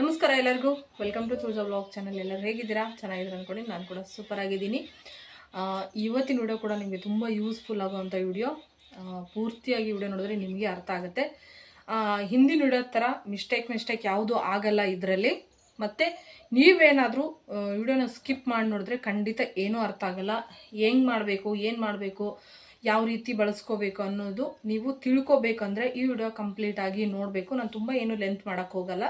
ನಮಸ್ಕಾರ ಎಲ್ಲರಿಗೂ. Welcome to choose blog channel ಎಲ್ಲರೂ ಹೇಗಿದ್ದೀರಾ? ಚೆನ್ನಾಗಿದ್ದೀರಾ ಅಂದ್ಕೊಂಡು ನಾನು ಕೂಡ ಸೂಪರ್ ಆಗಿದ್ದೀನಿ. ಇವತ್ತಿನ ವಿಡಿಯೋ ಕೂಡ ನಿಮಗೆ ತುಂಬ ಯೂಸ್ಫುಲ್ ಆಗುವಂಥ ವಿಡಿಯೋ ಪೂರ್ತಿಯಾಗಿ ವಿಡಿಯೋ ನೋಡಿದ್ರೆ ನಿಮಗೆ ಅರ್ಥ ಆಗುತ್ತೆ. ಹಿಂದಿನ ವಿಡಿಯೋ ಥರ ಮಿಸ್ಟೇಕ್ ಮಿಸ್ಟೇಕ್ ಯಾವುದೂ ಆಗಲ್ಲ ಇದರಲ್ಲಿ. ಮತ್ತು ನೀವೇನಾದರೂ ವಿಡಿಯೋನ ಸ್ಕಿಪ್ ಮಾಡಿ ನೋಡಿದ್ರೆ ಖಂಡಿತ ಏನೂ ಅರ್ಥ ಆಗಲ್ಲ. ಹೆಂಗೆ ಮಾಡಬೇಕು, ಏನು ಮಾಡಬೇಕು ಯಾವ ರೀತಿ ಬಳಸ್ಕೋಬೇಕು ಅನ್ನೋದು ನೀವು ತಿಳ್ಕೊಬೇಕಂದ್ರೆ ಈ ವಿಡಿಯೋ ಕಂಪ್ಲೀಟ್ ಆಗಿ ನೋಡಬೇಕು. ನಾನು ತುಂಬ ಏನು ಲೆಂತ್ ಮಾಡೋಕ್ಕೆ ಹೋಗಲ್ಲ.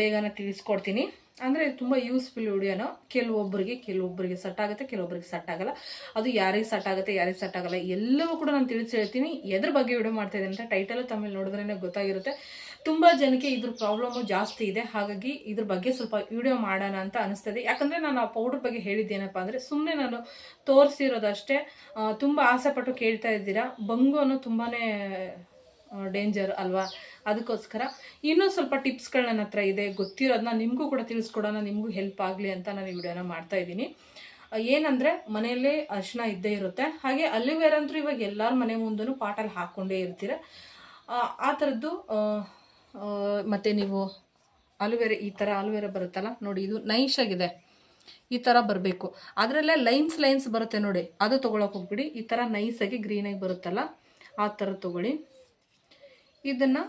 ಬೇಗನೆ ತಿಳಿಸ್ಕೊಡ್ತೀನಿ. ಅಂದರೆ ತುಂಬ ಯೂಸ್ಫುಲ್ ವಿಡಿಯೋನ ಕೆಲವೊಬ್ಬರಿಗೆ ಕೆಲವೊಬ್ಬರಿಗೆ ಸೆಟ್ ಆಗುತ್ತೆ, ಕೆಲವೊಬ್ಬರಿಗೆ ಸಟ್ ಆಗಲ್ಲ. ಅದು ಯಾರಿಗೆ ಸೆಟ್ ಆಗುತ್ತೆ, ಯಾರಿಗೆ ಸೆಟ್ ಆಗಲ್ಲ, ಎಲ್ಲವೂ ಕೂಡ ನಾನು ತಿಳಿಸಿ ಹೇಳ್ತೀನಿ. ಎದ್ರ ಬಗ್ಗೆ ವಿಡಿಯೋ ಮಾಡ್ತಾ ಅಂತ ಟೈಟಲ್ ತಮ್ಮಲ್ಲಿ ನೋಡಿದ್ರೇ ಗೊತ್ತಾಗಿರುತ್ತೆ. ತುಂಬ ಜನಕ್ಕೆ ಇದ್ರ ಪ್ರಾಬ್ಲಮ್ಮು ಜಾಸ್ತಿ ಇದೆ. ಹಾಗಾಗಿ ಇದ್ರ ಬಗ್ಗೆ ಸ್ವಲ್ಪ ವಿಡಿಯೋ ಮಾಡೋಣ ಅಂತ ಅನಿಸ್ತದೆ. ಯಾಕಂದರೆ ನಾನು ಆ ಪೌಡರ್ ಬಗ್ಗೆ ಹೇಳಿದ್ದೇನಪ್ಪ ಅಂದರೆ ಸುಮ್ಮನೆ ನಾನು ತೋರಿಸಿರೋದಷ್ಟೇ ತುಂಬ ಆಸೆಪಟ್ಟು ಕೇಳ್ತಾ ಇದ್ದೀರಾ. ಬಂಗು ಅನ್ನೋ ತುಂಬಾ ಡೇಂಜರ್ ಅಲ್ವಾ? ಅದಕ್ಕೋಸ್ಕರ ಇನ್ನೂ ಸ್ವಲ್ಪ ಟಿಪ್ಸ್ಗಳು ನನ್ನ ಹತ್ರ ಇದೆ. ಗೊತ್ತಿರೋದನ್ನ ನಿಮಗೂ ಕೂಡ ತಿಳಿಸ್ಕೊಡೋಣ ನಿಮಗೂ ಹೆಲ್ಪ್ ಆಗಲಿ ಅಂತ ನಾನು ಈ ವಿಡಿಯೋನ ಮಾಡ್ತಾ ಇದ್ದೀನಿ. ಏನಂದರೆ ಮನೆಯಲ್ಲೇ ಅರಿಶಿನ ಇದ್ದೇ ಇರುತ್ತೆ. ಹಾಗೆ ಅಲಿವೇರ್ ಇವಾಗ ಎಲ್ಲರ ಮನೆ ಮುಂದೂ ಪಾಟಲ್ಲಿ ಹಾಕ್ಕೊಂಡೇ ಇರ್ತೀರ. ಆ, ಥರದ್ದು ಮತ್ತೆ ನೀವು ಅಲುವೆರೆ, ಈ ಥರ ಅಲುವೆರೆ ಬರುತ್ತಲ್ಲ, ನೋಡಿ ಇದು ನೈಸ್ ಆಗಿದೆ. ಈ ಥರ ಬರಬೇಕು. ಅದರಲ್ಲೇ ಲೈನ್ಸ್ ಲೈನ್ಸ್ ಬರುತ್ತೆ ನೋಡಿ. ಅದು ತೊಗೊಳಕ್ಕೆ ಹೋಗ್ಬಿಡಿ. ಈ ಥರ ನೈಸಾಗಿ ಗ್ರೀನಾಗಿ ಬರುತ್ತಲ್ಲ, ಆ ಥರ ತೊಗೊಳ್ಳಿ. ಇದನ್ನು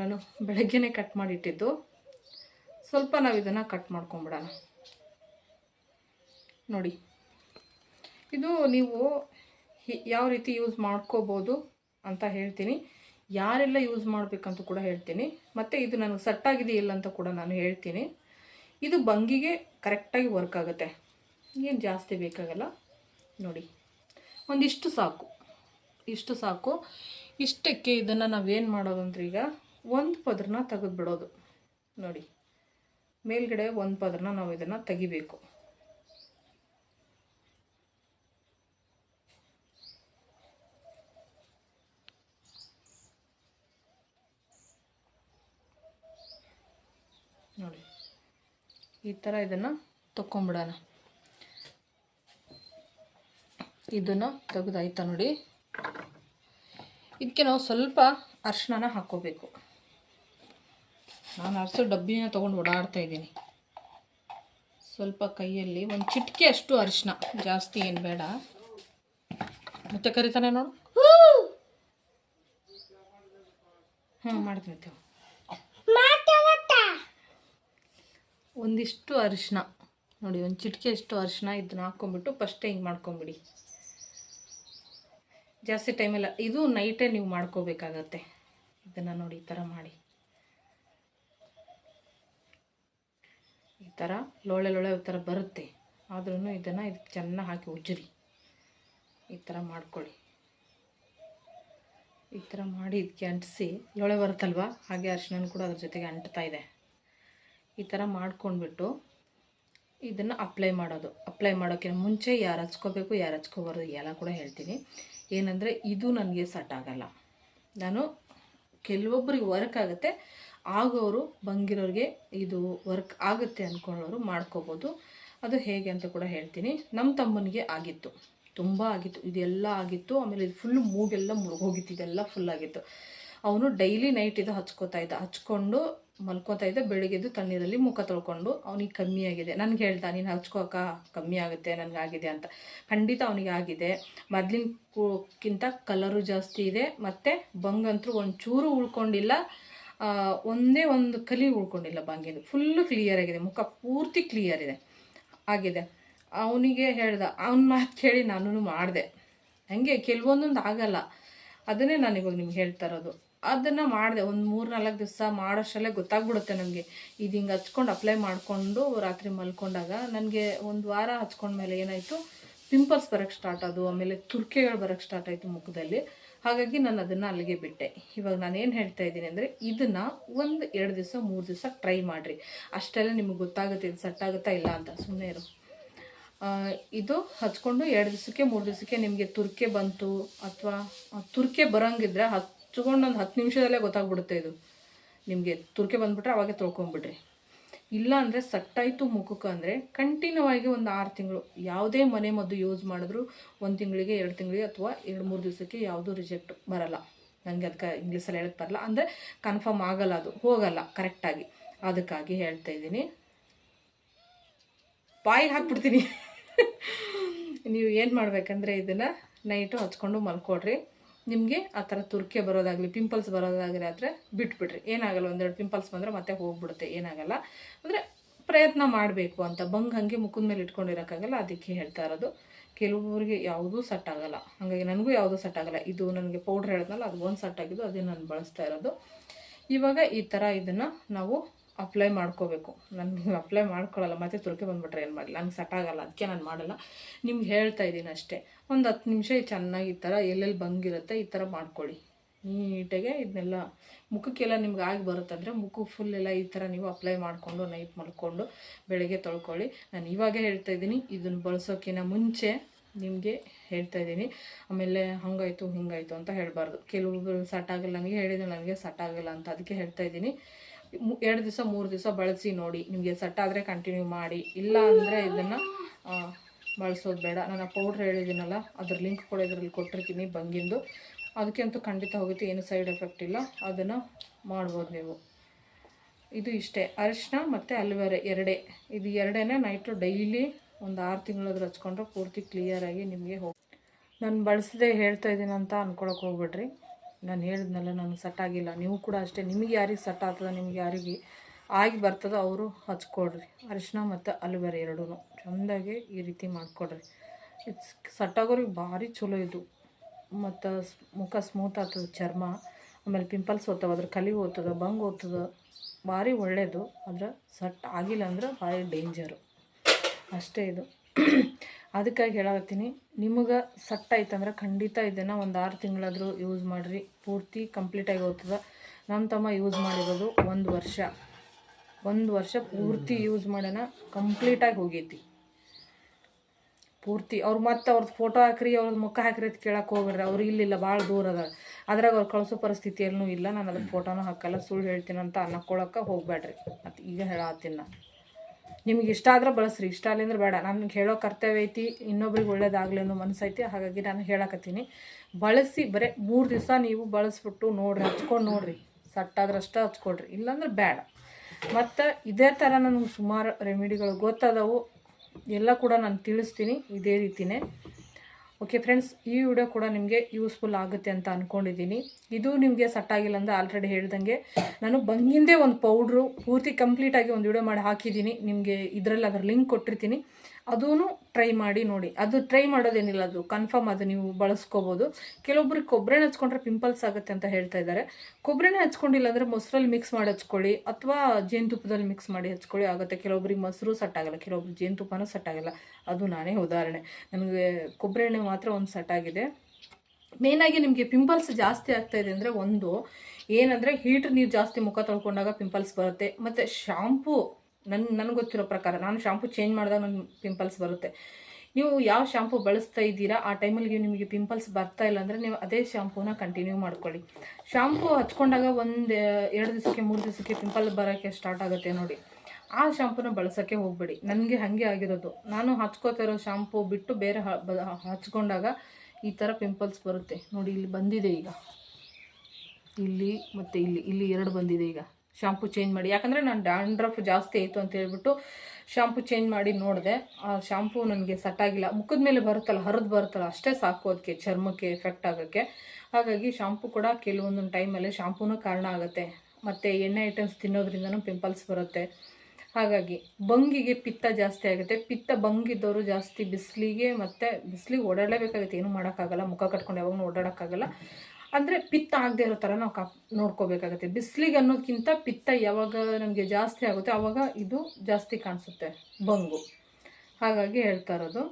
ನಾನು ಬೆಳಗ್ಗೆನೇ ಕಟ್ ಮಾಡಿಟ್ಟಿದ್ದು. ಸ್ವಲ್ಪ ನಾವು ಇದನ್ನು ಕಟ್ ಮಾಡ್ಕೊಂಬಿಡೋಣ. ನೋಡಿ. ಇದು ನೀವು ಯಾವ ರೀತಿ ಯೂಸ್ ಮಾಡ್ಕೋಬೋದು ಅಂತ ಹೇಳ್ತೀನಿ. ಯಾರೆಲ್ಲ ಯೂಸ್ ಮಾಡಬೇಕಂತ ಕೂಡ ಹೇಳ್ತೀನಿ. ಮತ್ತು ಇದು ನನಗೆ ಸೆಟ್ ಇಲ್ಲ ಅಂತ ಕೂಡ ನಾನು ಹೇಳ್ತೀನಿ. ಇದು ಬಂಗಿಗೆ ಕರೆಕ್ಟಾಗಿ ವರ್ಕ್ ಆಗುತ್ತೆ. ಏನು ಜಾಸ್ತಿ ಬೇಕಾಗಲ್ಲ. ನೋಡಿ, ಒಂದಿಷ್ಟು ಸಾಕು. ಇಷ್ಟು ಸಾಕು. ಇಷ್ಟಕ್ಕೆ ಇದನ್ನು ನಾವೇನು ಮಾಡೋದು ಅಂದ್ರೆ ಈಗ ಒಂದು ಪದರನ ತೆಗೆದುಬಿಡೋದು. ನೋಡಿ, ಮೇಲ್ಗಡೆ ಒಂದು ಪದರನ ನಾವು ಇದನ್ನು ತೆಗಿಬೇಕು ನೋಡಿ ಈ ಥರ ಇದನ್ನು ತೊಕೊಂಬಿಡೋಣ. ಇದನ್ನು ತೆಗೆದಾಯ್ತಾ ನೋಡಿ. ಇದಕ್ಕೆ ನಾವು ಸ್ವಲ್ಪ ಅರಿಶಿನ ಹಾಕ್ಕೋಬೇಕು. ನಾನು ಅರಸೋ ಡಬ್ಬಿನ ತೊಗೊಂಡು ಓಡಾಡ್ತಾ ಇದ್ದೀನಿ. ಸ್ವಲ್ಪ ಕೈಯಲ್ಲಿ ಒಂದು ಚಿಟಿಕೆ ಅಷ್ಟು ಅರಿಶಿನ ಜಾಸ್ತಿ ಏನು ಬೇಡ. ಮತ್ತೆ ಕರಿತಾನೆ ನೋಡು. ಹ್ಞೂ ಮಾಡ್ತೀನಿ ಒಂದಿಷ್ಟು ಅರಿಶಿನ. ನೋಡಿ, ಒಂದು ಚಿಟಿಕೆ ಅಷ್ಟು ಅರಿಶಿನ ಇದನ್ನ ಹಾಕ್ಕೊಂಬಿಟ್ಟು ಫಸ್ಟ್ ಹಿಂಗೆ ಮಾಡ್ಕೊಂಬಿಡಿ. ಜಾಸ್ತಿ ಟೈಮೆಲ್ಲ ಇದು ನೈಟೇ ನೀವು ಮಾಡ್ಕೋಬೇಕಾಗತ್ತೆ. ಇದನ್ನು ನೋಡಿ, ಈ ಥರ ಮಾಡಿ. ಈ ಥರ ಲೋಳೆ ಲೋಳೆ ಈ ಥರ ಬರುತ್ತೆ. ಆದ್ರೂ ಇದನ್ನು ಇದಕ್ಕೆ ಚೆನ್ನಾಗಿ ಹಾಕಿ ಉಜ್ಜಿರಿ. ಈ ಥರ ಮಾಡ್ಕೊಳ್ಳಿ. ಈ ಥರ ಮಾಡಿ, ಇದಕ್ಕೆ ಅಂಟಿಸಿ. ಲೋಳೆ ಬರುತ್ತಲ್ವ? ಹಾಗೆ ಅರಿಶಿನ ಕೂಡ ಅದ್ರ ಜೊತೆಗೆ ಅಂಟ್ತಾ ಇದೆ. ಈ ಥರ ಮಾಡ್ಕೊಂಡ್ಬಿಟ್ಟು ಇದನ್ನು ಅಪ್ಲೈ ಮಾಡೋದು. ಅಪ್ಲೈ ಮಾಡೋಕ್ಕಿಂತ ಮುಂಚೆ ಯಾರು ಹಚ್ಕೋಬೇಕು, ಯಾರು ಹಚ್ಕೋಬಾರ್ದು ಎಲ್ಲ ಕೂಡ ಹೇಳ್ತೀನಿ. ಏನಂದರೆ ಇದು ನನಗೆ ಸಟ್ ಆಗಲ್ಲ. ನಾನು ಕೆಲವೊಬ್ಬರಿಗೆ ವರ್ಕ್ ಆಗುತ್ತೆ, ಆಗೋರು ಬಂಗಿರೋರಿಗೆ ಇದು ವರ್ಕ್ ಆಗುತ್ತೆ ಅಂದ್ಕೊಳ್ಳೋರು ಮಾಡ್ಕೋಬೋದು. ಅದು ಹೇಗೆ ಅಂತ ಕೂಡ ಹೇಳ್ತೀನಿ. ನಮ್ಮ ತಮ್ಮನಿಗೆ ಆಗಿತ್ತು. ತುಂಬ ಆಗಿತ್ತು. ಇದೆಲ್ಲ ಆಗಿತ್ತು. ಆಮೇಲೆ ಇದು ಫುಲ್ ಮೂಗೆಲ್ಲ ಮುಳುಗೋಗಿತ್ತು ಇದೆಲ್ಲ ಫುಲ್ ಆಗಿತ್ತು. ಅವನು ಡೈಲಿ ನೈಟ್ ಇದು ಹಚ್ಕೋತಾ ಇದ್ದ. ಹಚ್ಕೊಂಡು ಮಲ್ಕೋತಾ ಇದ್ದ ಬೆಳಿಗ್ಗೆದ್ದು ತಣ್ಣೀರಲ್ಲಿ ಮುಖ ತೊಳ್ಕೊಂಡು, ಅವನಿಗೆ ಕಮ್ಮಿ ಆಗಿದೆ. ನನಗೆ ಹೇಳ್ದ, ನೀನು ಹಚ್ಕೋಕ ಕಮ್ಮಿ ಆಗುತ್ತೆ ನನಗಾಗಿದೆ ಅಂತ. ಖಂಡಿತ ಅವನಿಗೆ ಆಗಿದೆ. ಮೊದಲಿನಕ್ಕಿಂತ ಕಲರು ಜಾಸ್ತಿ ಇದೆ, ಮತ್ತು ಬಂಗಂತೂ ಒಂಚೂರು ಉಳ್ಕೊಂಡಿಲ್ಲ. ಒಂದೇ ಒಂದು ಕಲಿ ಉಳ್ಕೊಂಡಿಲ್ಲ ಬಂಗಿದು. ಫುಲ್ಲು ಕ್ಲಿಯರ್ ಆಗಿದೆ, ಮುಖ ಪೂರ್ತಿ ಕ್ಲಿಯರ್ ಇದೆ. ಆಗಿದೆ. ಅವನಿಗೆ ಹೇಳ್ದ, ಅವನ ಮಾತು ಕೇಳಿ ನಾನು ಮಾಡಿದೆ. ಹಂಗೆ, ಕೆಲವೊಂದೊಂದು ಆಗಲ್ಲ. ಅದನ್ನೇ ನಾನು ಇವಾಗ ನಿಮ್ಗೆ ಹೇಳ್ತಾ ಇರೋದು. ಅದನ್ನು ಮಾಡಿದೆ. ಒಂದು ಮೂರು ನಾಲ್ಕು ದಿವಸ ಮಾಡೋಷ್ಟರಲ್ಲೇ ಗೊತ್ತಾಗ್ಬಿಡುತ್ತೆ ನನಗೆ ಇದು ಹಿಂಗೆ ಹಚ್ಕೊಂಡು ಅಪ್ಲೈ ಮಾಡಿಕೊಂಡು ರಾತ್ರಿ ಮಲ್ಕೊಂಡಾಗ ನನಗೆ ಒಂದು ವಾರ ಹಚ್ಕೊಂಡ್ಮೇಲೆ ಏನಾಯಿತು ಪಿಂಪಲ್ಸ್ ಬರೋಕ್ಕೆ ಸ್ಟಾರ್ಟ್ ಆದವು. ಆಮೇಲೆ ತುರ್ಕೆಗಳು ಬರೋಕ್ಕೆ ಸ್ಟಾರ್ಟ್ ಆಯಿತು ಮುಖದಲ್ಲಿ. ಹಾಗಾಗಿ ನಾನು ಅದನ್ನು ಅಲ್ಲಿಗೆ ಬಿಟ್ಟೆ. ಇವಾಗ ನಾನು ಏನು ಹೇಳ್ತಾ ಇದ್ದೀನಿ ಅಂದರೆ ಇದನ್ನು ಒಂದು ಎರಡು ದಿವಸ, ಮೂರು ದಿವಸ ಟ್ರೈ ಮಾಡಿರಿ. ಅಷ್ಟೆಲ್ಲ ನಿಮಗೆ ಗೊತ್ತಾಗುತ್ತೆ, ಇದು ಸೆಟ್ ಆಗುತ್ತಾ ಇಲ್ಲ ಅಂತ. ಸುಮ್ಮನೆ ಇರು. ಇದು ಹಚ್ಕೊಂಡು ಎರಡು ದಿವಸಕ್ಕೆ, ಮೂರು ದಿವಸಕ್ಕೆ ನಿಮಗೆ ತುರ್ಕೆ ಬಂತು. ಅಥವಾ ತುರ್ಕೆ ಬರೋಂಗಿದ್ರೆ ಹಚ್ಕೊಂಡು ಒಂದು ಹತ್ತು ನಿಮಿಷದಲ್ಲೇ ಗೊತ್ತಾಗ್ಬಿಡುತ್ತೆ ಇದು. ನಿಮಗೆ ತುರ್ಕೆ ಬಂದುಬಿಟ್ರೆ ಅವಾಗೆ ತೊಳ್ಕೊಂಬಿಡ್ರಿ. ಇಲ್ಲ ಅಂದರೆ ಸಟ್ಟಾಯಿತು ಮುಖಕ್ಕೆ ಅಂದರೆ ಕಂಟಿನ್ಯೂ ಆಗಿ ಒಂದು ಆರು ತಿಂಗಳು ಯಾವುದೇ ಮನೆ ಮದ್ದು ಯೂಸ್ ಮಾಡಿದ್ರು ಒಂದು ತಿಂಗಳಿಗೆ, ಎರಡು ತಿಂಗಳಿಗೆ ಅಥವಾ ಎರಡು ಮೂರು ದಿವಸಕ್ಕೆ ಯಾವುದೂ ರಿಜೆಕ್ಟ್ ಬರಲ್ಲ. ನನಗೆ ಅದಕ್ಕೆ ಇಂಗ್ಲೀಷಲ್ಲಿ ಹೇಳಕ್ಕೆ ಬರಲ್ಲ. ಅಂದರೆ ಕನ್ಫರ್ಮ್ ಆಗಲ್ಲ ಅದು, ಹೋಗಲ್ಲ ಕರೆಕ್ಟಾಗಿ. ಅದಕ್ಕಾಗಿ ಹೇಳ್ತಾ ಇದ್ದೀನಿ. ಬಾಯಿ ಹಾಕ್ಬಿಡ್ತೀನಿ. ನೀವು ಏನು ಮಾಡ್ಬೇಕಂದ್ರೆ ಇದನ್ನು ನೈಟು ಹಚ್ಕೊಂಡು ಮಲ್ಕೊಡ್ರಿ ನಿಮಗೆ ಆ ಥರ ತುರ್ಕೆ ಬರೋದಾಗಲಿ ಪಿಂಪಲ್ಸ್ ಬರೋದಾಗಲಿ ಆದರೆ ಬಿಟ್ಬಿಡ್ರಿ. ಏನಾಗಲ್ಲ, ಒಂದೆರಡು ಪಿಂಪಲ್ಸ್ ಬಂದರೆ ಮತ್ತೆ ಹೋಗ್ಬಿಡುತ್ತೆ, ಏನಾಗಲ್ಲ. ಅಂದರೆ ಪ್ರಯತ್ನ ಮಾಡಬೇಕು ಅಂತ, ಬಂಗ್ ಹಾಗೆ ಮುಖದ ಮೇಲೆ ಇಟ್ಕೊಂಡಿರೋಕ್ಕಾಗಲ್ಲ, ಅದಕ್ಕೆ ಹೇಳ್ತಾ ಇರೋದು. ಕೆಲವರಿಗೆ ಯಾವುದೂ ಸೆಟ್ ಆಗಲ್ಲ. ಹಾಗಾಗಿ ನನಗೂ ಯಾವುದೂ ಸೆಟ್ ಆಗಲ್ಲ. ಇದು ನನಗೆ ಪೌಡ್ರ್ ಹೇಳಿದ್ನಲ್ಲ, ಅದು ಒಂದು ಸೆಟ್ ಆಗಿದ್ದು, ಅದೇ ನಾನು ಬಳಸ್ತಾ ಇರೋದು. ಇವಾಗ ಈ ಥರ ಇದನ್ನು ನಾವು ಅಪ್ಲೈ ಮಾಡ್ಕೋಬೇಕು. ನಾನು ಅಪ್ಲೈ ಮಾಡ್ಕೊಳ್ಳಲ್ಲ ಮತ್ತೆ ತುರ್ಕೆ ಬಂದುಬಿಟ್ರೆ ಏನು ಮಾಡಲಿ? ನನಗೆ ಸೆಟ್ ಆಗಲ್ಲ ಅದಕ್ಕೆ ನಾನು ಮಾಡಲ್ಲ. ನಿಮ್ಗೆ ಹೇಳ್ತಾ ಇದ್ದೀನಿ ಅಷ್ಟೇ. ಒಂದು ಹತ್ತು ನಿಮಿಷ ಚೆನ್ನಾಗಿ ಈ ಥರ ಎಲ್ಲೆಲ್ಲಿ ಬಂಗಿರುತ್ತೆ ಈ ಥರ ಮಾಡ್ಕೊಳ್ಳಿ ನೀಟಾಗೆ ಇದನ್ನೆಲ್ಲ ಮುಖಕ್ಕೆಲ್ಲ ನಿಮ್ಗೆ ಆಗಿ ಬರುತ್ತಂದರೆ ಮುಖ ಫುಲ್ ಎಲ್ಲ ಈ ಥರ ನೀವು ಅಪ್ಲೈ ಮಾಡಿಕೊಂಡು ನೈಟ್ ಮಲ್ಕೊಂಡು, ಬೆಳಗ್ಗೆ ತೊಳ್ಕೊಳ್ಳಿ. ನಾನು ಇವಾಗ ಹೇಳ್ತಾ ಇದ್ದೀನಿ ಇದನ್ನು ಬಳಸೋಕ್ಕಿಂತ ಮುಂಚೆ ನಿಮಗೆ ಹೇಳ್ತಾ ಇದ್ದೀನಿ ಆಮೇಲೆ ಹಂಗಾಯಿತು, ಹಿಂಗಾಯಿತು ಅಂತ ಹೇಳಬಾರ್ದು. ಕೆಲವೊಬ್ಬರು ಸಟ್ ಆಗಲ್ಲ ನನಗೆ ಹೇಳಿದ್ರು ನನಗೆ ಸಟ್ ಆಗಲ್ಲ ಅಂತ ಅದಕ್ಕೆ ಹೇಳ್ತಾ ಇದ್ದೀನಿ ಎರಡು ದಿವಸ, ಮೂರು ದಿವಸ ಬಳಸಿ ನೋಡಿ. ನಿಮಗೆ ಸೆಟ್ ಆದರೆ ಕಂಟಿನ್ಯೂ ಮಾಡಿ. ಇಲ್ಲ ಅಂದರೆ ಇದನ್ನು ಬಳಸೋದು ಬೇಡ. ನಾನು ಪೌಡ್ರ್ ಹೇಳಿದ್ದೀನಲ್ಲ, ಅದ್ರ ಲಿಂಕ್ ಕೂಡ ಇದರಲ್ಲಿ ಕೊಟ್ಟಿರ್ತೀನಿ ಬಂಗಿಂದು. ಅದಕ್ಕೆ ಅಂತೂ ಖಂಡಿತ ಹೋಗುತ್ತೆ, ಏನು ಸೈಡ್ ಎಫೆಕ್ಟ್ ಇಲ್ಲ. ಅದನ್ನು ಮಾಡ್ಬೋದು ನೀವು. ಇದು ಇಷ್ಟೇ. ಅರಿಶಿನ ಮತ್ತು ಅಲ್ವೇರೆ ಎರಡೇ. ಇದು ಎರಡೇ ನೈಟು ಡೈಲಿ ಒಂದು ಆರು ತಿಂಗಳಾದ್ರೂ ಹಚ್ಕೊಂಡ್ರೆ ಪೂರ್ತಿ ಕ್ಲಿಯರಾಗಿ ನಿಮಗೆ ಹೋಗಿ ನಾನು ಬಳಸದೆ ಹೇಳ್ತಾ ಇದ್ದೀನಿ ಅಂತ ಅಂದ್ಕೊಳಕ್ಕೆ ಹೋಗ್ಬೇಡ್ರಿ. ನಾನು ಹೇಳಿದ್ನಲ್ಲ ನನಗೆ ಸಟ್ ಆಗಿಲ್ಲ ನೀವು ಕೂಡ ಅಷ್ಟೇ, ನಿಮಗೆ ಯಾರಿಗೆ ಸಟ್ ಆಗ್ತದೆ, ನಿಮ್ಗೆ ಯಾರಿಗೆ ಆಗಿ ಬರ್ತದೋ ಅವರು ಹಚ್ಕೊಡ್ರಿ. ಅರಿಶಿನ ಮತ್ತು ಅಲುವೆರ ಎರಡೂ ಚೆಂದಾಗಿ ಈ ರೀತಿ ಮಾಡಿಕೊಡ್ರಿ. ಇದು ಸಟ್ಟಾಗೋರಿಗೆ ಭಾರಿ ಚಲೋ ಇದು. ಮತ್ತು ಮುಖ ಸ್ಮೂತ್ ಆಗ್ತದೆ, ಚರ್ಮ, ಆಮೇಲೆ ಪಿಂಪಲ್ಸ್ ಹೋಗ್ತವೆ, ಅದ್ರ ಕಲಿ ಹೋಗ್ತದೆ ಬಂಗ್ ಹೋಗ್ತದೆ. ಭಾರಿ ಒಳ್ಳೆಯದು ಆದರೆ ಸಟ್ ಆಗಿಲ್ಲ ಅಂದ್ರೆ ಭಾರಿ ಡೇಂಜರು. ಅಷ್ಟೇ ಇದು. ಅದಕ್ಕಾಗಿ ಹೇಳತ್ತೀನಿ ನಿಮಗೆ ಸಟ್ ಆಯ್ತಂದ್ರೆ ಖಂಡಿತ ಇದನ್ನು ಒಂದು ಆರು ತಿಂಗಳಾದರೂ ಯೂಸ್ ಮಾಡಿರಿ. ಪೂರ್ತಿ ಕಂಪ್ಲೀಟಾಗಿ ಹೋಗ್ತದೆ. ನಮ್ಮ ತಮ್ಮ ಯೂಸ್ ಮಾಡಿರೋದು ಒಂದು ವರ್ಷ. ಒಂದು ವರ್ಷ ಪೂರ್ತಿ ಯೂಸ್ ಮಾಡೋಣ ಕಂಪ್ಲೀಟಾಗಿ ಹೋಗೈತಿ. ಪೂರ್ತಿ. ಅವ್ರು ಮತ್ತೆ ಅವ್ರದ್ದು ಫೋಟೋ ಹಾಕ್ರಿ ಅವ್ರದ್ದು ಮುಖ ಹಾಕ್ರಿ ಅಂತ ಕೇಳಕ್ಕೆ ಹೋಗ್ಬೇಡ್ರಿ ಅವ್ರು ಇಲ್ಲಿಲ್ಲ ಭಾಳ ದೂರ ಅದ ಅದ್ರಾಗ ಅವ್ರು ಕಳಿಸೋ ಪರಿಸ್ಥಿತಿಯಲ್ಲೂ ಇಲ್ಲ. ನಾನು ಅದ್ರ ಫೋಟೋನೂ ಹಾಕಲ್ಲ, ಸುಳ್ಳು ಹೇಳ್ತೀನಂತ ಅನ್ನಕ್ಕೊಳಕ್ಕೆ ಹೋಗ್ಬೇಡ್ರಿ ಮತ್ತು ಈಗ ಹೇಳತ್ತೀನಿ ನಾನು. ನಿಮ್ಗೆ ಇಷ್ಟ ಆದ್ರೆ ಬಳಸ್ರಿ. ಇಷ್ಟ ಅಲ್ಲಿಂದ್ರೆ ಬೇಡ. ನನಗೆ ಹೇಳೋ ಕರ್ತವ್ಯ ಐತಿ, ಇನ್ನೊಬ್ರಿಗೆ ಒಳ್ಳೇದಾಗಲಿ ಅನ್ನೋ ಮನಸ್ಸೈತಿ. ಹಾಗಾಗಿ ನಾನು ಹೇಳಕತ್ತೀನಿ. ಬಳಸಿ, ಬರೀ ಮೂರು ದಿವಸ ನೀವು ಬಳಸ್ಬಿಟ್ಟು ನೋಡ್ರಿ, ಹಚ್ಕೊಂಡು ನೋಡ್ರಿ. ಸಟ್ಟಾದ್ರಷ್ಟ ಹಚ್ಕೊಡ್ರಿ ಇಲ್ಲಾಂದ್ರೆ ಬೇಡ. ಮತ್ತು ಇದೇ ಥರ ನನಗೆ ಸುಮಾರು ರೆಮಿಡಿಗಳು ಗೊತ್ತದವು. ಎಲ್ಲ ಕೂಡ ನಾನು ತಿಳಿಸ್ತೀನಿ. ಇದೇ ರೀತಿಯೇ ಓಕೆ ಫ್ರೆಂಡ್ಸ್ ಈ ವಿಡಿಯೋ ಕೂಡ ನಿಮಗೆ ಯೂಸ್ಫುಲ್ ಆಗುತ್ತೆ ಅಂತ ಅಂದ್ಕೊಂಡಿದ್ದೀನಿ ಇದು ನಿಮಗೆ ಸಟ್ ಆಗಿಲ್ಲ ಅಂದರೆ ಆಲ್ರೆಡಿ ಹೇಳ್ದಂಗೆ. ನಾನು ಬಂಗಿಂದೇ ಒಂದು ಪೌಡ್ರು ಪೂರ್ತಿ ಕಂಪ್ಲೀಟಾಗಿ ಒಂದು ವಿಡಿಯೋ ಮಾಡಿ ಹಾಕಿದ್ದೀನಿ ನಿಮಗೆ ಇದರಲ್ಲಿ ಅದರ ಲಿಂಕ್ ಕೊಟ್ಟಿರ್ತೀನಿ. ಅದೂ ಟ್ರೈ ಮಾಡಿ ನೋಡಿ. ಅದು ಟ್ರೈ ಮಾಡೋದೇನಿಲ್ಲ, ಅದು ಕನ್ಫರ್ಮ್ ಅದು ನೀವು ಬಳಸ್ಕೋಬೋದು. ಕೆಲವೊಬ್ರಿಗೆ ಕೊಬ್ಬರಿನ ಹಚ್ಕೊಂಡ್ರೆ ಪಿಂಪಲ್ಸ್ ಆಗುತ್ತೆ ಅಂತ ಹೇಳ್ತಾ ಇದ್ದಾರೆ. ಕೊಬ್ಬರಿನ ಹಚ್ಕೊಂಡಿಲ್ಲ ಅಂದರೆ ಮೊಸರಲ್ಲಿ ಮಿಕ್ಸ್ ಮಾಡಿ ಹಚ್ಕೊಳ್ಳಿ, ಅಥವಾ ಜೇನುತುಪ್ಪದಲ್ಲಿ ಮಿಕ್ಸ್ ಮಾಡಿ ಹಚ್ಕೊಳ್ಳಿ, ಆಗುತ್ತೆ. ಕೆಲವೊಬ್ರಿಗೆ ಮೊಸರು ಸೆಟ್ ಆಗಲ್ಲ, ಕೆಲವೊಬ್ರಿಗೆ ಜೇನುತುಪ್ಪನೂ ಸೆಟ್ ಆಗಲ್ಲ. ಅದು ನಾನೇ ಉದಾಹರಣೆ. ನನಗೆ ಕೊಬ್ಬರಿ ಎಣ್ಣೆ ಮಾತ್ರ ಒಂದು ಸೆಟ್ ಆಗಿದೆ. ಮೇಯ್ನಾಗಿ ನಿಮಗೆ ಪಿಂಪಲ್ಸ್ ಜಾಸ್ತಿ ಆಗ್ತಾ ಇದೆ ಅಂದರೆ ಒಂದು, ಏನಂದರೆ ಹೀಟ್ರ್ ನೀರು ಜಾಸ್ತಿ ಮುಖ ತೊಳ್ಕೊಂಡಾಗ ಪಿಂಪಲ್ಸ್ ಬರುತ್ತೆ. ಮತ್ತು ಶಾಂಪೂ ನನ್ನ ನನಗೆ ಗೊತ್ತಿರೋ ಪ್ರಕಾರ ನಾನು ಶಾಂಪೂ ಚೇಂಜ್ ಮಾಡಿದಾಗ ನನ್ನ ಪಿಂಪಲ್ಸ್ ಬರುತ್ತೆ. ನೀವು ಯಾವ ಶಾಂಪು ಬಳಸ್ತಾ ಇದ್ದೀರಾ, ಆ ಟೈಮಲ್ಲಿ ನಿಮಗೆ ಪಿಂಪಲ್ಸ್ ಬರ್ತಾ ಇಲ್ಲ ಅಂದರೆ ನೀವು ಅದೇ ಶಾಂಪೂನ ಕಂಟಿನ್ಯೂ ಮಾಡ್ಕೊಳ್ಳಿ. ಶಾಂಪೂ ಹಚ್ಕೊಂಡಾಗ ಒಂದು, ಎರಡು ದಿವಸಕ್ಕೆ, ಮೂರು ದಿವಸಕ್ಕೆ ಪಿಂಪಲ್ ಬರೋಕ್ಕೆ ಸ್ಟಾರ್ಟ್ ಆಗುತ್ತೆ ನೋಡಿ. ಆ ಶಾಂಪೂನ ಬಳಸೋಕ್ಕೆ ಹೋಗಬೇಡಿ. ನನಗೆ ಹಾಗೆ ಆಗಿರೋದು. ನಾನು ಹಚ್ಕೋತಾ ಇರೋ ಶಾಂಪೂ ಬಿಟ್ಟು ಬೇರೆ ಹಚ್ಕೊಂಡಾಗ ಈ ಥರ ಪಿಂಪಲ್ಸ್ ಬರುತ್ತೆ. ನೋಡಿ, ಇಲ್ಲಿ ಬಂದಿದೆ ಈಗ. ಇಲ್ಲಿ ಮತ್ತು ಇಲ್ಲಿ ಇಲ್ಲಿ ಎರಡು ಬಂದಿದೆ ಈಗ. ಶಾಂಪು ಚೇಂಜ್ ಮಾಡಿ. ಯಾಕಂದರೆ ನಾನು ಡ್ಯಾಂಡ್ರಫ್ ಜಾಸ್ತಿ ಆಯಿತು ಅಂತ ಹೇಳ್ಬಿಟ್ಟು ಶಾಂಪು ಚೇಂಜ್ ಮಾಡಿ ನೋಡಿದೆ. ಆ ಶಾಂಪು ನನಗೆ ಸೆಟ್ ಆಗಿಲ್ಲ. ಮುಖದ ಮೇಲೆ ಬರುತ್ತಲ್ಲ, ಹರಿದು ಬರುತ್ತಲ್ಲ, ಅಷ್ಟೇ ಸಾಕು ಅದಕ್ಕೆ ಚರ್ಮಕ್ಕೆ ಎಫೆಕ್ಟ್ ಆಗೋಕ್ಕೆ. ಹಾಗಾಗಿ ಶಾಂಪು ಕೂಡ ಕೆಲವೊಂದೊಂದು ಟೈಮಲ್ಲಿ ಶಾಂಪೂನೂ ಕಾರಣ ಆಗುತ್ತೆ. ಮತ್ತು ಎಣ್ಣೆ ಐಟಮ್ಸ್ ತಿನ್ನೋದ್ರಿಂದನೂ ಪಿಂಪಲ್ಸ್ ಬರುತ್ತೆ. ಹಾಗಾಗಿ ಬಂಗಿಗೆ ಪಿತ್ತ ಜಾಸ್ತಿ ಆಗುತ್ತೆ. ಪಿತ್ತ ಬಂಗಿದ್ದವರು ಜಾಸ್ತಿ ಬಿಸಿಲಿಗೆ ಮತ್ತು ಬಿಸಿಲಿಗೆ ಓಡಾಡಲೇಬೇಕಾಗುತ್ತೆ. ಏನೂ ಮಾಡೋಕ್ಕಾಗಲ್ಲ. ಮುಖ ಕಟ್ಕೊಂಡು ಯಾವಾಗಲೂ ಓಡಾಡೋಕ್ಕಾಗಲ್ಲ. ಅಂದರೆ ಪಿತ್ತ ಆಗದೆ ಇರೋ ಥರ ನಾವು ಕಾಪ್ ನೋಡ್ಕೋಬೇಕಾಗತ್ತೆ. ಬಿಸಿಲಿಗೆ ಅನ್ನೋದಕ್ಕಿಂತ ಪಿತ್ತ ಯಾವಾಗ ನಮಗೆ ಜಾಸ್ತಿ ಆಗುತ್ತೆ ಆವಾಗ ಇದು ಜಾಸ್ತಿ ಕಾಣಿಸುತ್ತೆ, ಬಂಗು. ಹಾಗಾಗಿ ಹೇಳ್ತಾ ಇರೋದು.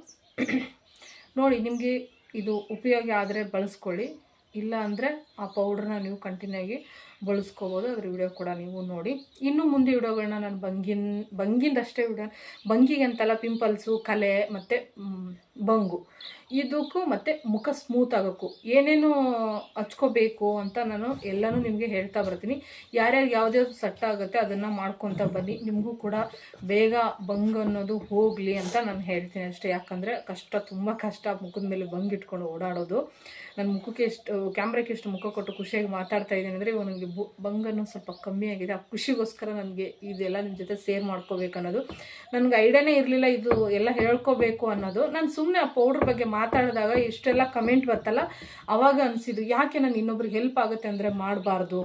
ನೋಡಿ, ನಿಮಗೆ ಇದು ಉಪಯೋಗ ಆದರೆ ಬಳಸ್ಕೊಳ್ಳಿ. ಇಲ್ಲ ಅಂದರೆ ಆ ಪೌಡ್ರನ್ನ ನೀವು ಕಂಟಿನ್ಯೂ ಆಗಿ ಬಳಸ್ಕೋಬೋದು. ಅದ್ರ ವಿಡಿಯೋ ಕೂಡ ನೀವು ನೋಡಿ. ಇನ್ನು ಮುಂದೆ ವಿಡಿಯೋಗಳನ್ನ ನಾನು ಬಂಗಿನ್, ಬಂಗಿಂದಷ್ಟೇ ವಿಡಿಯೋ, ಬಂಗಿಗೆ ಅಂತಲ್ಲ ಪಿಂಪಲ್ಸು ಕಲೆ ಮತ್ತು ಬಂಗು. ಇದಕ್ಕೂ ಮತ್ತು ಮುಖ ಸ್ಮೂತ್ ಆಗೋಕ್ಕೂ. ಏನೇನು ಹಚ್ಕೋಬೇಕು ಅಂತ ನಾನು ಎಲ್ಲನೂ ನಿಮಗೆ ಹೇಳ್ತಾ ಬರ್ತೀನಿ. ಯಾರ್ಯಾರು ಯಾವ್ದ್ಯಾವ್ದು ಸೆಟ್ ಆಗುತ್ತೆ ಅದನ್ನು ಮಾಡ್ಕೊತ ಬನ್ನಿ. ನಿಮಗೂ ಕೂಡ ಬೇಗ ಬಂಗ್ ಅನ್ನೋದು ಹೋಗಲಿ ಅಂತ ನಾನು ಹೇಳ್ತೀನಿ ಅಷ್ಟೇ. ಯಾಕಂದರೆ ಕಷ್ಟ, ತುಂಬ ಕಷ್ಟ ಮುಖದ ಮೇಲೆ ಬಂಗ್ ಇಟ್ಕೊಂಡು ಓಡಾಡೋದು. ನನ್ನ ಮುಖಕ್ಕೆ ಎಷ್ಟು, ಕ್ಯಾಮ್ರಾಕ್ಕೆ ಎಷ್ಟು ಮುಖ ಕೊಟ್ಟು ಖುಷಿಯಾಗಿ ಮಾತಾಡ್ತಾ ಇದ್ದೀನಿ ಅಂದರೆ ಇವಾಗ ನನಗೆ ಬು ಸ್ವಲ್ಪ ಕಮ್ಮಿ ಆಗಿದೆ. ಆ ಖುಷಿಗೋಸ್ಕರ ನನಗೆ ಇದೆಲ್ಲ ನಿಮ್ಮ ಜೊತೆ ಸೇರ್ ಮಾಡ್ಕೋಬೇಕು ಅನ್ನೋದು ನನಗೆ ಐಡಿಯಾನೇ ಇರಲಿಲ್ಲ ಇದು ಎಲ್ಲ ಹೇಳ್ಕೋಬೇಕು ಅನ್ನೋದು. ನಾನು ಸುಮ್ಮನೆ ಆ ಪೌಡ್ರ್ ಬಗ್ಗೆ ಮಾತಾಡಿದಾಗ ಇಷ್ಟೆಲ್ಲ ಕಮೆಂಟ್ ಬರ್ತಲ್ಲ ಅವಾಗ ಅನಿಸಿದ್ದು, ಯಾಕೆ ನಾನು ಇನ್ನೊಬ್ರಿಗೆ ಹೆಲ್ಪ್ ಆಗುತ್ತೆ ಅಂದರೆ ಮಾಡಬಾರ್ದು?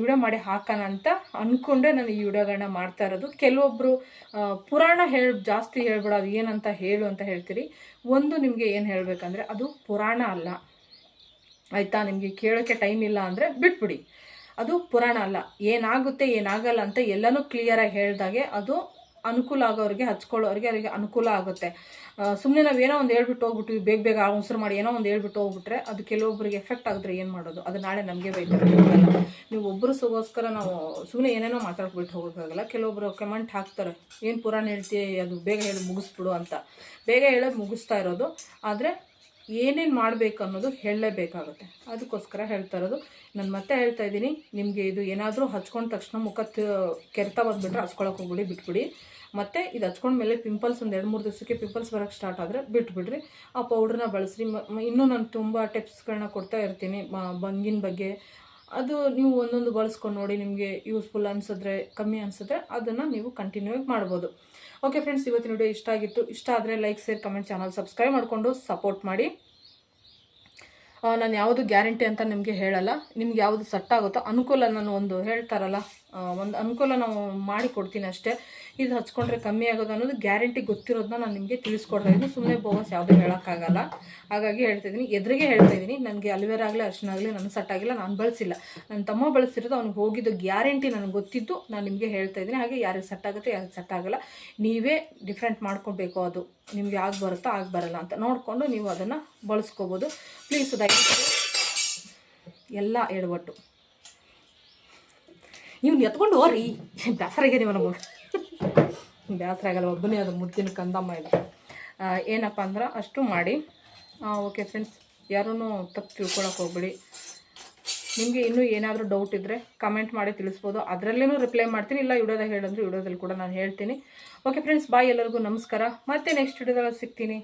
ವಿಡಿಯೋ ಮಾಡಿ ಹಾಕೋಣ ಅಂತ ಅಂದ್ಕೊಂಡೆ ನಾನು ಈ ವಿಡಿಯೋಗಳನ್ನ ಮಾಡ್ತಾ ಇರೋದು. ಕೆಲವೊಬ್ಬರು ಪುರಾಣ ಹೇಳಿ, ಜಾಸ್ತಿ ಹೇಳ್ಬೇಡ, ಅದು ಏನಂತ ಹೇಳು ಅಂತ ಹೇಳ್ತೀರಿ. ಒಂದು ನಿಮಗೆ ಏನು ಹೇಳಬೇಕಂದ್ರೆ ಅದು ಪುರಾಣ ಅಲ್ಲ. ಆಯಿತಾ? ನಿಮಗೆ ಕೇಳೋಕ್ಕೆ ಟೈಮ್ ಇಲ್ಲ ಅಂದರೆ ಬಿಟ್ಬಿಡಿ. ಅದು ಪುರಾಣ ಅಲ್ಲ. ಏನಾಗುತ್ತೆ, ಏನಾಗಲ್ಲ ಅಂತ ಎಲ್ಲನೂ ಕ್ಲಿಯರಾಗಿ ಹೇಳಿದಾಗೆ ಅದು ಅನುಕೂಲ ಆಗೋರಿಗೆ, ಹಚ್ಕೊಳ್ಳೋರಿಗೆ ಅವರಿಗೆ ಅನುಕೂಲ ಆಗುತ್ತೆ. ಸುಮ್ಮನೆ ನಾವು ಏನೋ ಒಂದು ಹೇಳ್ಬಿಟ್ಟು ಹೋಗ್ಬಿಟ್ಟು ಬೇಗ ಬೇಗ ಉಸಿರು ಮಾಡಿ ಏನೋ ಒಂದು ಹೇಳ್ಬಿಟ್ಟು ಹೋಗ್ಬಿಟ್ರೆ ಅದು ಕೆಲವೊಬ್ಬರಿಗೆ ಎಫೆಕ್ಟ್ ಆಗಿದ್ರೆ ಏನು ಮಾಡೋದು? ಅದು ನಾಳೆ ನಮಗೆ ಬೈತಾರೆ. ನೀವು ಒಬ್ಬರು ಸುಗೋಸ್ಕರ ನಾವು ಸುಮ್ಮನೆ ಏನೇನೋ ಮಾತಾಡ್ಬಿಟ್ಟು ಹೋಗೋಕ್ಕಾಗಲ್ಲ. ಕೆಲವೊಬ್ಬರು ಕಮೆಂಟ್ ಹಾಕ್ತಾರೆ. ಏನು ಪುರಾಣ ಹೇಳ್ತೀವಿ ಅದು ಬೇಗ ಹೇಳಿ ಮುಗಿಸ್ಬಿಡು ಅಂತ. ಬೇಗ ಹೇಳೋದು ಮುಗಿಸ್ತಾ ಇರೋದು. ಆದರೆ ಏನೇನು ಮಾಡಬೇಕು ಅನ್ನೋದು ಹೇಳಲೇಬೇಕಾಗುತ್ತೆ. ಅದಕ್ಕೋಸ್ಕರ ಹೇಳ್ತಾ ಇರೋದು. ನಾನು ಮತ್ತೆ ಹೇಳ್ತಾ ಇದ್ದೀನಿ, ನಿಮಗೆ ಇದು ಏನಾದರೂ ಹಚ್ಕೊಂಡ ತಕ್ಷಣ ಮುಖ ಕೆರೆತ ಬಂದುಬಿಟ್ರೆ ಹಚ್ಕೊಳಕ್ಕೆ ಹೋಗ್ಬಿಡಿ, ಬಿಟ್ಬಿಡಿ. ಮತ್ತು ಇದು ಹಚ್ಕೊಂಡ ಮೇಲೆ ಪಿಂಪಲ್ಸ್ ಒಂದು ಎರಡು ಮೂರು ದಿವಸಕ್ಕೆ ಪಿಂಪಲ್ಸ್ ಬರೋಕ್ಕೆ ಸ್ಟಾರ್ಟ್ ಆದರೆ ಬಿಟ್ಬಿಡ್ರಿ. ಆ ಪೌಡ್ರನ್ನ ಬಳಸ್ರಿ. ಇನ್ನೂ ನಾನು ತುಂಬ ಟಿಪ್ಸ್ಗಳನ್ನ ಕೊಡ್ತಾ ಇರ್ತೀನಿ. ಬಂಗಿನ ಬಗ್ಗೆ ಅದು ನೀವು ಒಂದೊಂದು ಬಳಸ್ಕೊಂಡು ನೋಡಿ ನಿಮಗೆ ಯೂಸ್ಫುಲ್ ಅನಿಸಿದ್ರೆ, ಕಮ್ಮಿ ಅನಿಸಿದ್ರೆ ಅದನ್ನು ನೀವು ಕಂಟಿನ್ಯೂ ಆಗಿ ಮಾಡ್ಬೋದು. ಓಕೆ ಫ್ರೆಂಡ್ಸ್ ಇವತ್ತಿನ ವಿಡಿಯೋ ಇಷ್ಟ ಆಗಿತ್ತು. ಇಷ್ಟ ಆದರೆ like share comment channel subscribe ಮಾಡಿಕೊಂಡು ಸಪೋರ್ಟ್ ಮಾಡಿ. ನಾನು ಯಾವುದು ಗ್ಯಾರಂಟಿ ಅಂತ ನಿಮಗೆ ಹೇಳಲ್ಲ. ನಿಮ್ಗೆ ಯಾವುದು ಸೆಟ್ ಆಗುತ್ತೋ ಅನುಕೂಲ ನಾನು ಒಂದು ಹೇಳ್ತಾರಲ್ಲ ಒಂದು ಅನುಕೂಲ ನಾವು ಮಾಡಿ ಕೊಡ್ತೀನಿ ಅಷ್ಟೇ. ಇದು ಹಚ್ಕೊಂಡ್ರೆ ಕಮ್ಮಿ ಆಗೋದು ಅನ್ನೋದು ಗ್ಯಾರಂಟಿ ಗೊತ್ತಿರೋದನ್ನ ನಾನು ನಿಮಗೆ ತಿಳಿಸ್ಕೊಡ್ತಾ ಸುಮ್ಮನೆ ಬೋಗಸ್ ಯಾವುದೂ ಹೇಳೋಕ್ಕಾಗಲ್ಲ. ಹಾಗಾಗಿ ಹೇಳ್ತಾ ಇದ್ದೀನಿ. ಎದುರಿಗೆ ಹೇಳ್ತಾ ಇದ್ದೀನಿ. ನನಗೆ ಅಲ್ವೇರ ಆಗಲಿ, ಅರ್ಶಿನ ಆಗಲಿ ನನಗೆ ಸೆಟ್ ಆಗಿಲ್ಲ, ನಾನು ಬಳಸಿಲ್ಲ. ನನ್ನ ತಮ್ಮ ಬಳಸಿರೋದು ಅವ್ನಿಗೆ ಹೋಗಿದ್ದು ಗ್ಯಾರಂಟಿ ನನಗೆ ಗೊತ್ತಿದ್ದು ನಾನು ನಿಮಗೆ ಹೇಳ್ತಾ ಇದ್ದೀನಿ. ಹಾಗೆ ಯಾರಿಗೆ ಸೆಟ್ ಆಗುತ್ತೆ, ಯಾರಿಗೆ ಸೆಟ್ ಆಗಲ್ಲ. ನೀವೇ ಡಿಫ್ರೆಂಟ್ ಮಾಡ್ಕೊಬೇಕು ಅದು. ನಿಮಗೆ ಆಗ ಬರುತ್ತೋ ಆಗ ಬರಲ್ಲ ಅಂತ. ನೋಡಿಕೊಂಡು ನೀವು ಅದನ್ನು ಬಳಸ್ಕೋಬೋದು. ಪ್ಲೀಸ್ ದಯವಿಟ್ಟು ಎಲ್ಲ ಎಡವಟ್ಟು. ಇವ್ನು ಎತ್ಕೊಂಡು ಹೋರಿ ಬೇಸರ ನೀವು ನಮಗೆ. ಬೇಸರ ಆಗಲ್ಲ, ಒಬ್ಬನೇ ಅದು ಮುದ್ದಿನ ಕಂದಮ್ಮ ಇದೆ. ಏನಪ್ಪ ಅಂದ್ರೆ ಅಷ್ಟು ಮಾಡಿ. ಓಕೆ ಫ್ರೆಂಡ್ಸ್ ಯಾರೂ ತಪ್ಪು ತಿಳ್ಕೊಳಕ್ಕೆ ಹೋಗ್ಬಿಡಿ. ನಿಮಗೆ ಇನ್ನೂ ಏನಾದರೂ ಡೌಟ್ ಇದ್ದರೆ ಕಮೆಂಟ್ ಮಾಡಿ ತಿಳಿಸ್ಬೋದು. ಅದರಲ್ಲೇನೂ ರಿಪ್ಲೈ ಮಾಡ್ತೀನಿ, ಇಲ್ಲ ವಿಡಿಯೋದಾಗ ಹೇಳಂದ್ರೆ ವಿಡಿಯೋದಲ್ಲಿ ಕೂಡ ನಾನು ಹೇಳ್ತೀನಿ. ಓಕೆ ಫ್ರೆಂಡ್ಸ್ ಬಾಯ್ ಎಲ್ಲರಿಗೂ ನಮಸ್ಕಾರ. ಮತ್ತೆ ನೆಕ್ಸ್ಟ್ ವಿಡಿಯೋದಲ್ಲಿ ಸಿಗ್ತೀನಿ.